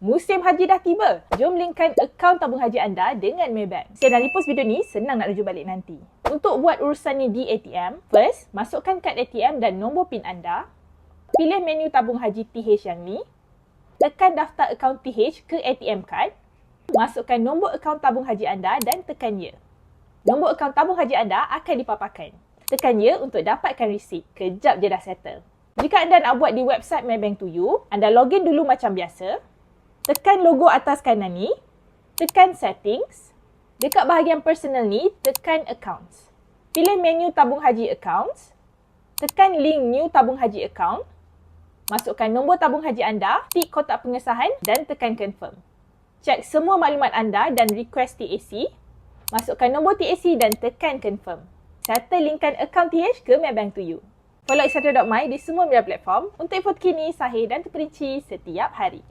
Musim haji dah tiba. Jom linkkan akaun tabung haji anda dengan Maybank. Saya dah repost video ni, senang nak rujuk balik nanti. Untuk buat urusan ni di ATM, first, masukkan kad ATM dan nombor PIN anda. Pilih menu tabung haji TH yang ni. Tekan daftar akaun TH ke ATM card. Masukkan nombor akaun tabung haji anda dan tekan ya. Nombor akaun tabung haji anda akan dipaparkan. Tekan ya untuk dapatkan resit. Kejap je dah settle. Jika anda nak buat di website Maybank to you, anda login dulu macam biasa tekan logo atas kanan ni, tekan settings, dekat bahagian personal ni, tekan accounts. Pilih menu tabung haji accounts, tekan link new tabung haji account, masukkan nombor tabung haji anda, tik kotak pengesahan dan tekan confirm. Cek semua maklumat anda dan request TAC, masukkan nombor TAC dan tekan confirm. Serta linkkan akaun TH ke Maybank to you. Follow Exeter.my di semua media platform untuk info terkini, sahih dan terperinci setiap hari.